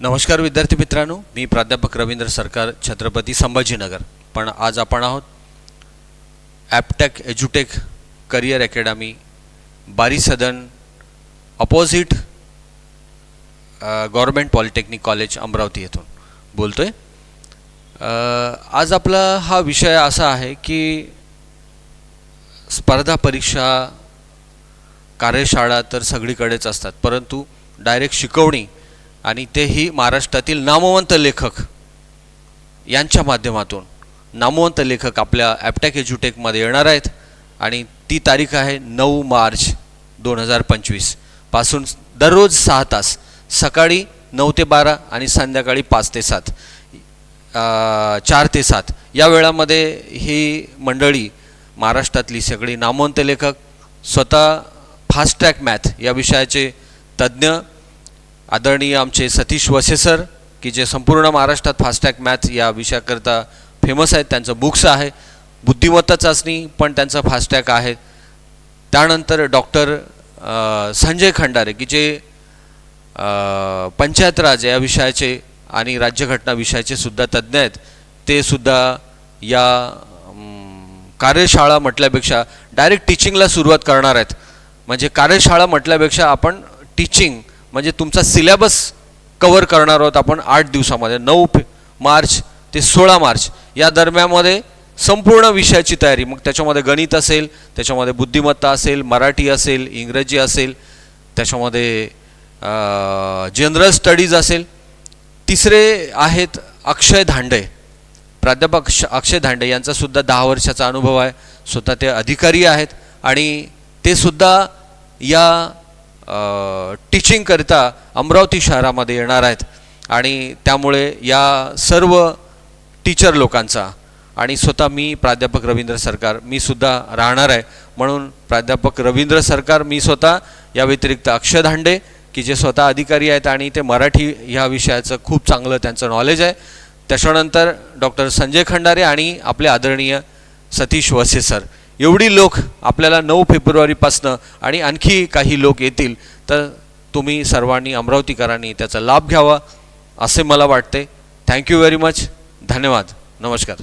नमस्कार विद्यार्थी मित्रांनो मी प्राध्यापक रवींद्र सरकार छत्रपती संभाजीनगर. पण आज आपण आहोत ॲपटेक एज्युटेक करिअर अकॅडमी बारी सदन opposite government polytechnic college Amravati येथून. बोलतो आहे आज आपला हा विषय असा आहे की स्पर्धा परीक्षा कार्यशाळा तर सगळीकडेच असतात परंतु डायरेक्ट शिकवणी आणि तेही महाराष्ट्रातील नामवंत लेखक यांच्या माध्यमातून. नामवंत लेखक आपल्या ॲपटॅक एज्युटेकमध्ये येणार आहेत आणि ती तारीख आहे नऊ मार्च दोन हजार पंचवीस. पासून दररोज सहा तास सकाळी नऊ ते बारा आणि संध्याकाळी पाच ते सात चार ते सात. या वेळामध्ये ही मंडळी महाराष्ट्रातली सगळी नामवंत लेखक स्वतः फास्ट ट्रॅक मॅथ या विषयाचे तज्ज्ञ आदरणीय आमचे सतीश वसे सर की जे संपूर्ण महाराष्ट्रात फास्टॅग मॅथ या विषयाकरता फेमस आहेत त्यांचं बुक्स आहे. बुद्धिमत्ता चाचणी पण त्यांचं फास्टॅग आहे. त्यानंतर डॉक्टर संजय खंडारे की जे पंचायत राज या विषयाचे आणि राज्यघटना विषयाचे सुद्धा तज्ज्ञ आहेत. ते सुद्धा या कार्यशाळा म्हटल्यापेक्षा डायरेक्ट टीचिंगला सुरुवात करणार आहेत. म्हणजे कार्यशाळा म्हटल्यापेक्षा आपण टीचिंग म्हणजे तुमचा सिलेबस कवर करणार आहोत आपण आठ दिवसामध्ये नऊ मार्च ते सोळा मार्च. या दरम्यानमध्ये संपूर्ण विषयाची तयारी. मग त्याच्यामध्ये गणित असेल त्याच्यामध्ये बुद्धिमत्ता असेल मराठी असेल इंग्रजी असेल त्याच्यामध्ये जनरल स्टडीज असेल. तिसरे आहेत अक्षय धांडे. प्राध्यापक अक्षय धांडे यांचासुद्धा दहा वर्षाचा अनुभव आहे. स्वतः ते अधिकारी आहेत आणि ते सुद्धा या टीचिंगकरिता अमरावती शहरामध्ये येणार आहेत. आणि त्यामुळे या सर्व टीचर लोकांचा आणि स्वतः मी प्राध्यापक रवींद्र सरकार मी सुद्धा राहणार आहे. म्हणून प्राध्यापक रवींद्र सरकार मी स्वतः या व्यतिरिक्त अक्षय धांडे की जे स्वतः अधिकारी आहेत आणि ते मराठी ह्या विषयाचं खूप चांगलं त्यांचं नॉलेज आहे. त्याच्यानंतर डॉक्टर संजय खंडारे आणि आपले आदरणीय सतीश वसे सर. एवढी लोक आपल्याला नऊ फेब्रुवारीपासनं आणि आणखी काही लोक येतील तर तुम्ही सर्वांनी अमरावतीकरांनी त्याचा लाभ घ्यावा असे मला वाटते. थँक्यू व्हेरी मच धन्यवाद. नमस्कार.